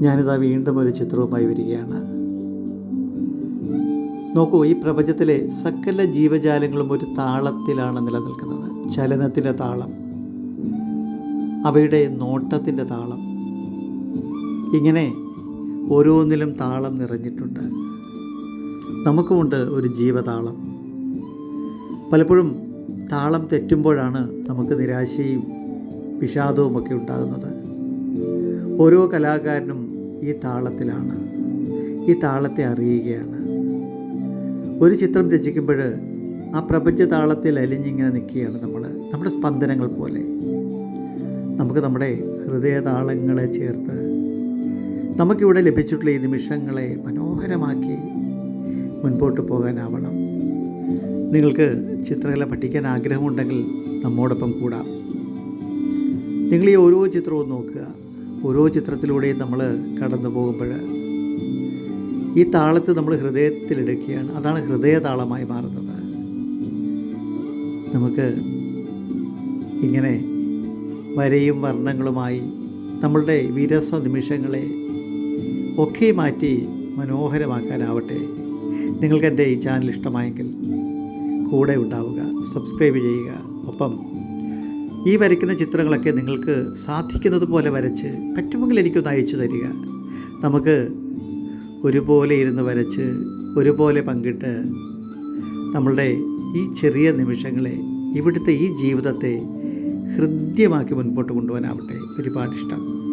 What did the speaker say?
ഞാനിതാ വീണ്ടും ഒരു ചിത്രവുമായി വരികയാണ്. നോക്കൂ ഈ പ്രപഞ്ചത്തിലെ സകല ജീവജാലങ്ങളും ഒരു താളത്തിലാണ് നിലനിൽക്കുന്നത്. ചലനത്തിന്റെ താളം അവയുടെ നോട്ടത്തിന്റെ താളം. ഇങ്ങനെ ഓരോന്നിലും താളം നിറഞ്ഞിട്ടുണ്ട്. നമുക്കുമുണ്ട് ഒരു ജീവതാളം. പലപ്പോഴും താളം തെറ്റുമ്പോഴാണ് നമുക്ക് നിരാശയും വിഷാദവും ഒക്കെ ഉണ്ടാകുന്നത്. ഓരോ കലാകാരനും ഈ താളത്തിലാണ്. ഈ താളത്തെ അറിയുകയാണ്. ഒരു ചിത്രം രചിക്കുമ്പോൾ ആ പ്രപഞ്ച താളത്തിൽ അലിഞ്ഞിങ്ങനെ നിൽക്കുകയാണ് നമ്മൾ. നമ്മുടെ സ്പന്ദനങ്ങൾ പോലെ. നമുക്ക് നമ്മുടെ ഹൃദയ താളങ്ങളെ ചേർത്ത് നമുക്കിവിടെ ലഭിച്ചിട്ടുള്ള ഈ നിമിഷങ്ങളെ മനോഹരമാക്കി മുൻപോട്ട് പോകാനാവണം. നിങ്ങൾക്ക് ചിത്രകല പഠിക്കാൻ ആഗ്രഹമുണ്ടെങ്കിൽ നമ്മോടൊപ്പം കൂടാം. നിങ്ങൾ ഈ ഓരോ ചിത്രവും നോക്കുക. ഓരോ ചിത്രത്തിലൂടെയും നമ്മൾ കടന്നു പോകുമ്പോൾ ഈ താളത്ത് നമ്മൾ ഹൃദയത്തിലെടുക്കുകയാണ് അതാണ് ഹൃദയതാളമായി മാറുന്നത്. നമുക്ക് ഇങ്ങനെ വരയും വർണങ്ങളുമായി നമ്മളുടെ വിരസ നിമിഷങ്ങളെ ഒക്കെ മാറ്റി മനോഹരമാക്കാനാവട്ടെ. നിങ്ങൾക്ക് എന്റെ ഈ ചാനൽ ഇഷ്ടമായെങ്കിൽ കൂടെ ഉണ്ടാവുക സബ്സ്ക്രൈബ് ചെയ്യുക. ഒപ്പം ഈ വരയ്ക്കുന്ന ചിത്രങ്ങളൊക്കെ നിങ്ങൾക്ക് സാധിക്കുന്നത് പോലെ വരച്ച് പറ്റുമെങ്കിൽ എനിക്കൊന്ന് അയച്ചു തരിക. നമുക്ക് ഒരുപോലെ ഇരുന്ന് വരച്ച് ഒരുപോലെ പങ്കിട്ട് നമ്മളുടെ ഈ ചെറിയ നിമിഷങ്ങളെ ഇവിടുത്തെ ഈ ജീവിതത്തെ ഹൃദ്യമാക്കി മുൻപോട്ട് കൊണ്ടുപോകാനാവട്ടെ. ഒരുപാട് ഇഷ്ടം.